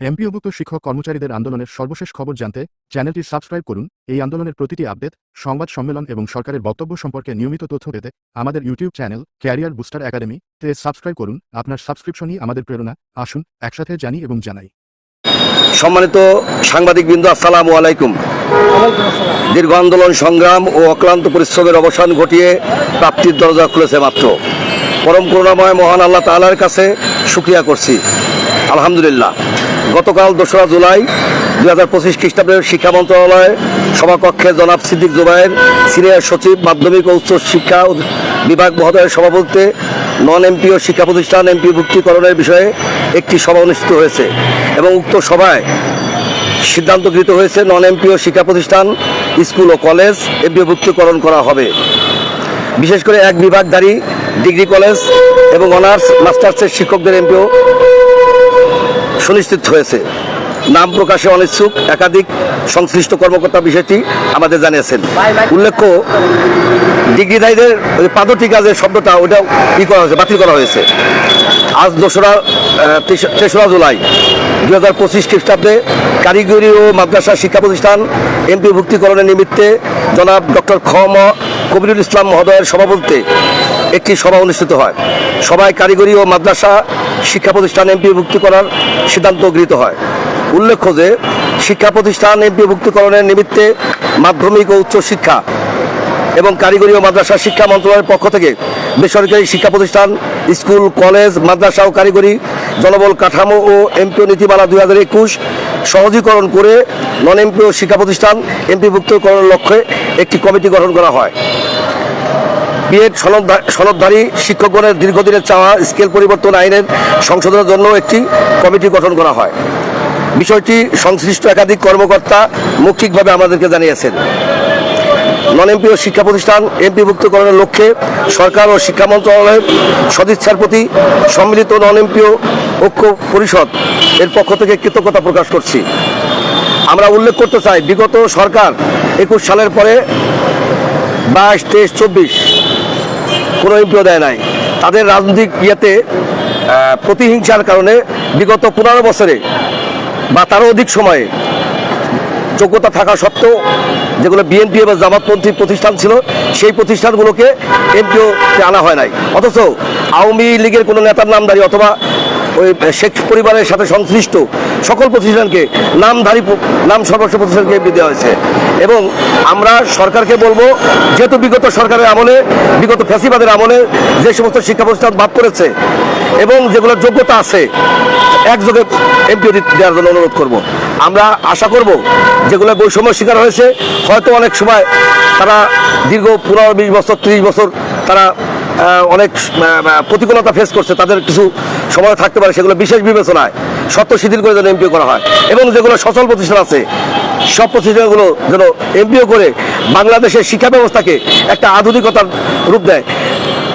এমপিওভুক্ত শিক্ষক কর্মচারীদের আন্দোলনের সর্বশেষ খবর জানতে চ্যানেলটি সাবস্ক্রাইব করুন। এই আন্দোলনের প্রতিটি আপডেট, সংবাদ সম্মেলন এবং সরকারের বক্তব্য সম্পর্কে নিয়মিত তথ্য পেতে আমাদের YouTube channel career booster academy তে সাবস্ক্রাইব করুন। আপনার সাবস্ক্রিপশনই আমাদের প্রেরণা। আসুন, একসাথে জানি এবং জানাই। সম্মানিত সাংবাদিক বিন্দু আসসালামু আলাইকুম। দীর্ঘ আন্দোলন সংগ্রাম ও অক্লান্ত পরিশ্রমের অবসান ঘটিয়ে প্রাপ্তির দরজা খুলেছে মাত্র। পরম করুণাময় মহান আল্লাহ তাআলার কাছে সুক্রিয়া করছি। আলহামদুলিল্লাহ। গতকাল দোসরা জুলাই দুই হাজার পঁচিশ খ্রিস্টাব্দের শিক্ষা মন্ত্রণালয় সভাকক্ষে জনাব সিদ্দিক জুবাইর, সিনিয়র সচিব, মাধ্যমিক ও উচ্চ শিক্ষা বিভাগ মহোদয়ের সভাপতিত্বে নন এমপিও শিক্ষা প্রতিষ্ঠান এমপি ভুক্তিকরণের বিষয়ে একটি সভা অনুষ্ঠিত হয়েছে এবং উক্ত সভায় সিদ্ধান্ত গৃহীত হয়েছে নন এমপিও শিক্ষা প্রতিষ্ঠান, স্কুল ও কলেজ এমপিওভুক্তিকরণ করা হবে। বিশেষ করে এক বিভাগধারী, ডিগ্রি কলেজ এবং অনার্স, মাস্টার্সের শিক্ষকদের এমপিও সুনিশ্চিত হয়েছে। নাম প্রকাশে অনিচ্ছুক, একাধিক সংশ্লিষ্ট কর্মকর্তা বিষয়টি আমাদের জানিয়েছেন। উল্লেখ্য, ডিগ্রিধারীদের পাদটিকা যে শব্দটা ওটাও ই করা হয়েছে, বাতিল করা হয়েছে। আজ দোসরা তেসরা জুলাই দু হাজার পঁচিশ খ্রিস্টাব্দে কারিগরি ও মাদ্রাসা শিক্ষা প্রতিষ্ঠান এমপি ভুক্তিকরণের নিমিত্তে জনাব ডক্টর খ ম কবিরুল ইসলাম মহোদয়ের সভাপতিত্বে একটি সভা অনুষ্ঠিত হয়। সভায় কারিগরি ও মাদ্রাসা, শিক্ষা প্রতিষ্ঠান এমপি ভুক্তি করার সিদ্ধান্ত গৃহীত হয়। উল্লেখ্য যে, শিক্ষা প্রতিষ্ঠান এমপি ভুক্তিকরণের নিমিত্তে মাধ্যমিক ও উচ্চ শিক্ষা এবং কারিগরি ও মাদ্রাসা শিক্ষা মন্ত্রণালয়ের পক্ষ থেকে বেসরকারি শিক্ষা প্রতিষ্ঠান, স্কুল, কলেজ, মাদ্রাসা ও কারিগরি জনবল কাঠামো ও এমপিও নীতিমালা দুই হাজার একুশ সহজীকরণ করে নন এমপিও শিক্ষা প্রতিষ্ঠান এমপিভুক্তকরণের লক্ষ্যে একটি কমিটি গঠন করা হয়। বিএড সনদধা- সনদধারী শিক্ষকগণের দীর্ঘদিনের চাওয়া স্কেল পরিবর্তন আইনের সংশোধনের জন্য একটি কমিটি গঠন করা হয়। বিষয়টি সংশ্লিষ্ট একাধিক কর্মকর্তা মৌখিকভাবে আমাদেরকে জানিয়েছেন। নন এমপিও শিক্ষা প্রতিষ্ঠান এমপিভুক্তকরণের লক্ষ্যে সরকার ও শিক্ষা মন্ত্রণালয়ের সদিচ্ছার প্রতি সম্মিলিত নন এমপিও ঐক্য পরিষদ এর পক্ষ থেকে কৃতজ্ঞতা প্রকাশ করছি। আমরা উল্লেখ করতে চাই, বিগত সরকার একুশ সালের পরে বাইশ তেইশ চব্বিশ কোনো দেয় নাই। তাদের রাজনৈতিক ইয়েতে প্রতিহিংসার কারণে বিগত পনেরো বছরে বা তারও অধিক সময়ে যোগ্যতা থাকা সত্ত্বেও যেগুলো বিএনপি এবং জামাতপন্থী প্রতিষ্ঠান ছিল, সেই প্রতিষ্ঠানগুলোকে এমপিও আনা হয় নাই। অথচ আওয়ামী লীগের কোনো নেতার নামদারি অথবা ওই শেখ পরিবারের সাথে সংশ্লিষ্ট সকল প্রতিষ্ঠানকে, নামধারী নাম সর্বস্ব প্রতিষ্ঠানকে দেওয়া হয়েছে। এবং আমরা সরকারকে বলব, যেহেতু বিগত সরকারের আমলে, বিগত ফ্যাসিবাদের আমলে যে সমস্ত শিক্ষা প্রতিষ্ঠান বাদ করেছে এবং যেগুলোর যোগ্যতা আছে, একযোগে এমপি দেওয়ার জন্য অনুরোধ করব। আমরা আশা করব, যেগুলো বৈষম্য শিকার হয়েছে, হয়তো অনেক সময় তারা দীর্ঘ পনেরো, বিশ বছর, ত্রিশ বছর তারা অনেক প্রতিকূলতা ফেস করছে, তাদের কিছু সময় থাকতে পারে, সেগুলো বিশেষ বিবেচনায় সত্য শিথিল করে যেন এমপিও করা হয়। এবং যেগুলো সচল প্রতিষ্ঠান আছে, সব প্রতিষ্ঠানগুলো যেন এমপিও করে বাংলাদেশের শিক্ষা ব্যবস্থাকে একটা আধুনিকতার রূপ দেয়।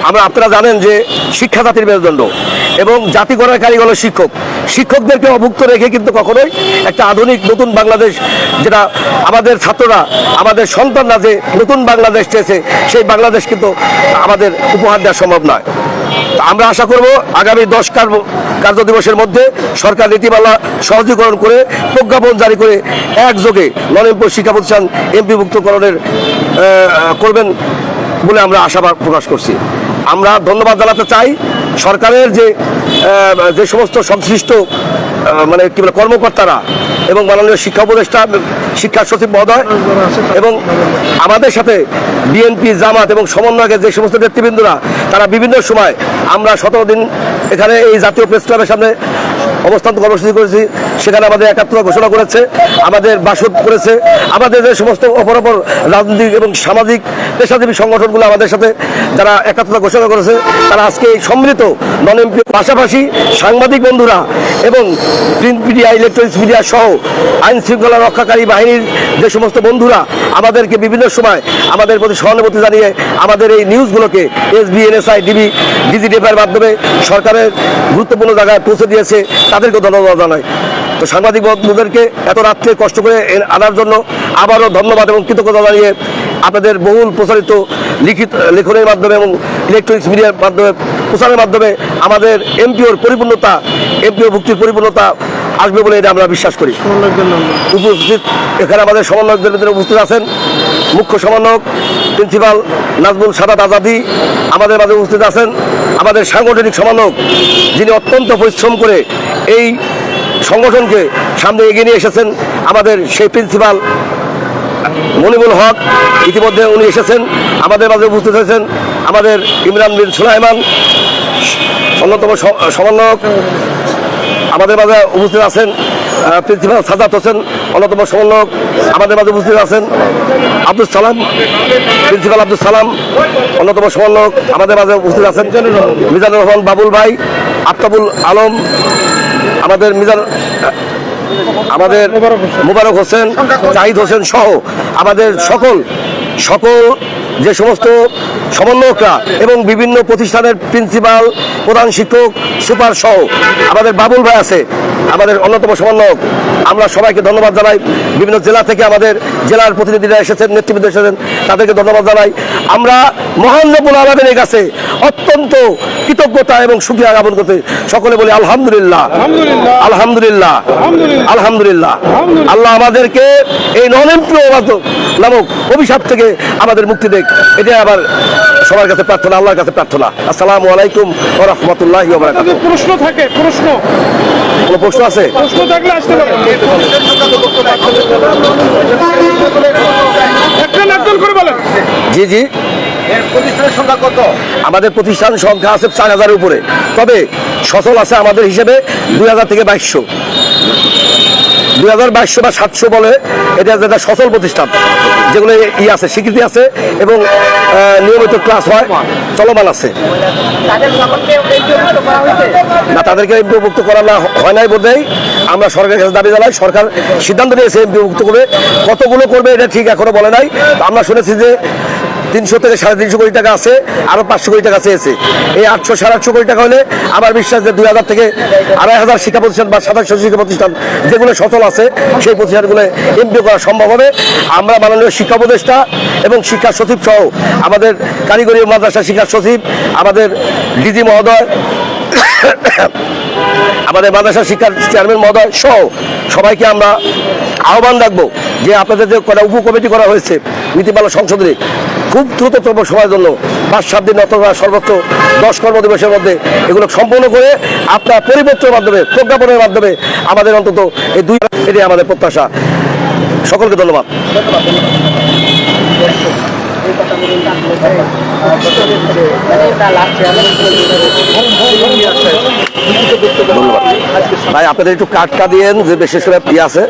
আমরা, আপনারা জানেন যে শিক্ষা জাতির মেরুদণ্ড। এবং জাতি গড়ার কারিগর শিক্ষক। শিক্ষকদেরকে অভুক্ত রেখে কিন্তু কখনোই একটা আধুনিক নতুন বাংলাদেশ যেটা আমাদের ছাত্ররা, আমাদের সন্তানরা যে নতুন বাংলাদেশ চেয়েছে, সেই বাংলাদেশ কিন্তু আমাদের উপহার দেওয়া সম্ভব নয়। আমরা আশা করব আগামী দশ কার্য দিবসের মধ্যে সরকার নীতিমালা সহজীকরণ করে প্রজ্ঞাপন জারি করে একযোগে নন শিক্ষা প্রতিষ্ঠান এমপিভুক্তকরণের করবেন বলে আমরা আশা প্রকাশ করছি। আমরা ধন্যবাদ জানাতে চাই সরকারের যে যে সমস্ত সংশ্লিষ্ট মানে কি বলে, কর্মকর্তারা এবং মাননীয় শিক্ষা উপদেষ্টা, শিক্ষা সচিব মহোদয় এবং আমাদের সাথে বিএনপি, জামাত এবং সমন্বয়কের যে সমস্ত নেতৃবৃন্দরা, তারা বিভিন্ন সময় আমরা সতেরো দিন এখানে এই জাতীয় প্রেস ক্লাবের সামনে অবস্থান কর্মসূচি করেছি, সেখানে আমাদের একাত্মতা ঘোষণা করেছে, আমাদের বাসদ করেছে, আমাদের যে সমস্ত অপর অপর রাজনৈতিক এবং সামাজিক পেশাজীবী সংগঠনগুলো আমাদের সাথে যারা একাত্মতা ঘোষণা করেছে, তারা আজকে এই সম্মিলিত নন এমপি পাশাপাশি সাংবাদিক বন্ধুরা এবং প্রিন্ট মিডিয়া ইলেকট্রনিক্স মিডিয়া সহ আইন শৃঙ্খলা রক্ষাকারী বাহিনীর যে সমস্ত বন্ধুরা আমাদেরকে বিভিন্ন সময় আমাদের প্রতি সহানুভূতি জানিয়ে আমাদের এই নিউজগুলোকে এস বি এনএসআই ডিবি ডিজিটিএফের মাধ্যমে সরকারের গুরুত্বপূর্ণ জায়গায় পৌঁছে দিয়েছে। তাদেরকে ধন্যবাদ জানাই তো সাংবাদিক বন্ধুদেরকে এত রাত্রে কষ্ট করে আনার জন্য আবারও ধন্যবাদ এবং কৃতজ্ঞতা জানিয়ে আপনাদের বহুল প্রচারিত লিখিত লেখনের মাধ্যমে এবং ইলেকট্রনিক্স মিডিয়ার মাধ্যমে প্রচারের মাধ্যমে আমাদের এমপিওর পরিপূর্ণতা এমপিও ভুক্তির পরিপূর্ণতা আসবে বলে এটা আমরা বিশ্বাস করি। উপস্থিত এখানে আমাদের সমন্বয়কদের ভিতরে উপস্থিত আছেন মুখ্য সমন্বয়ক, প্রিন্সিপাল নাজমুল সাদাত আজাদি আমাদের মাঝে উপস্থিত আছেন। আমাদের সাংগঠনিক সমন্বয়ক, যিনি অত্যন্ত পরিশ্রম করে এই সংগঠনকে সামনে এগিয়ে নিয়ে এসেছেন, আমাদের সেই প্রিন্সিপাল মনিবুল হক, ইতিমধ্যে উনি এসেছেন, আমাদের মাঝে উপস্থিত হয়েছেন আমাদের ইমরান বিন সুলাইমান, অন্যতম সমন্বয়ক, আমাদের মাঝে উপস্থিত আছেন প্রিন্সিপাল সাজাদ হোসেন, অন্যতম সমন্বয়ক আমাদের মাঝে উপস্থিত আছেন। আব্দুল সালাম, প্রিন্সিপাল আব্দুল সালাম, অন্যতম সমন্বয়ক আমাদের মাঝে উপস্থিত আছেন। মিজানুর রহমান বাবুল ভাই, আফতাবুল আলম, আমাদের মিজান, আমাদের মুবারক হোসেন, জাহিদ হোসেন সহ আমাদের সকল সকল যে সমস্ত সমন্বয়করা এবং বিভিন্ন প্রতিষ্ঠানের প্রিন্সিপাল প্রধান শিক্ষক সুপার সহ আমাদের বাবুল ভাই আছে আমাদের অন্যতম সমন্বয়ক। আমরা সবাইকে ধন্যবাদ জানাই। বিভিন্ন জেলা থেকে আমাদের জেলার প্রতিনিধিরা এসেছেন নেতৃবৃন্দ এসেছেন তাদেরকে ধন্যবাদ জানাই। আমরা মহান রব্বুল আলমের কাছে অত্যন্ত কৃতজ্ঞতা এবং সুখী জ্ঞাপন করতে সকলে বলি আলহামদুলিল্লাহ। আলহামদুলিল্লাহ। আলহামদুলিল্লাহ। আল্লাহ আমাদেরকে এই ননেন্দ্রিয় নামক অভিশাপ থেকে আমাদের মুক্তি দেখ এটাই আবার সবার কাছে প্রার্থনা আল্লাহর কাছে প্রার্থনা। আসসালামু আলাইকুম ও রহমতুল্লাহ প্রশ্ন থাকে প্রশ্ন। কোনো প্রশ্ন আছে? প্রশ্ন থাকলে আসতে বলেন। জি জি। প্রতিষ্ঠানের সংখ্যা কত? আমাদের প্রতিষ্ঠান সংখ্যা আছে চার হাজারের উপরে। তবে সচল আছে আমাদের হিসেবে দুই হাজার থেকে বাইশশো। দুই হাজার বাইশশো বা সাতশো বলে এটা যেটা সচল প্রতিষ্ঠান যেগুলো ই আছে স্বীকৃতি আছে এবং নিয়মিত ক্লাস হয় চলমান আছে। না তাদেরকে এমপিভুক্ত করা না হয় নাই বোধহয়। আমরা সরকারের কাছে দাবি জানাই সরকার সিদ্ধান্ত নিয়েছে এমপিভুক্ত করবে। কতগুলো করবে এটা ঠিক এখনও বলে নাই। আমরা শুনেছি যে তিনশো থেকে সাড়ে তিনশো কোটি টাকা আছে, আরও পাঁচশো কোটি টাকা চেয়েছে। এই আটশো, সাড়ে আটশো কোটি টাকা হলে আমার বিশ্বাস যে দুই হাজার থেকে আড়াই হাজার শিক্ষা প্রতিষ্ঠান বা সাতাশশো শিক্ষা প্রতিষ্ঠান যেগুলো সচল আছে, সেই প্রতিষ্ঠানগুলো এমপি করা সম্ভব হবে। আমরা মাননীয় শিক্ষা উপদেষ্টা এবং শিক্ষা সচিব সহ আমাদের কারিগরি মাদ্রাসা শিক্ষা সচিব, আমাদের ডিজি মহোদয় আমাদের মাদ্রাসা শিক্ষার চেয়ারম্যান মহোদয় সহ সবাইকে আমরা আহ্বান রাখব যে আপনাদের যে কটা উপ কমিটি করা হয়েছে নীতিমালা সংসদে খুব দ্রুততম সময়ের জন্য। পাঁচ, সাত দিন অথবা সর্বোচ্চ দশ কর্মদিবসের মধ্যে এগুলো সম্পূর্ণ করে আপনার পরিবর্তনের মাধ্যমে, প্রজ্ঞাপনের মাধ্যমে আমাদের অন্তত এই দুই এটাই আমাদের প্রত্যাশা। সকলকে ধন্যবাদ। ভাই আপনাদের একটু কাটকা দিয়ে যে বিশেষ করে আছে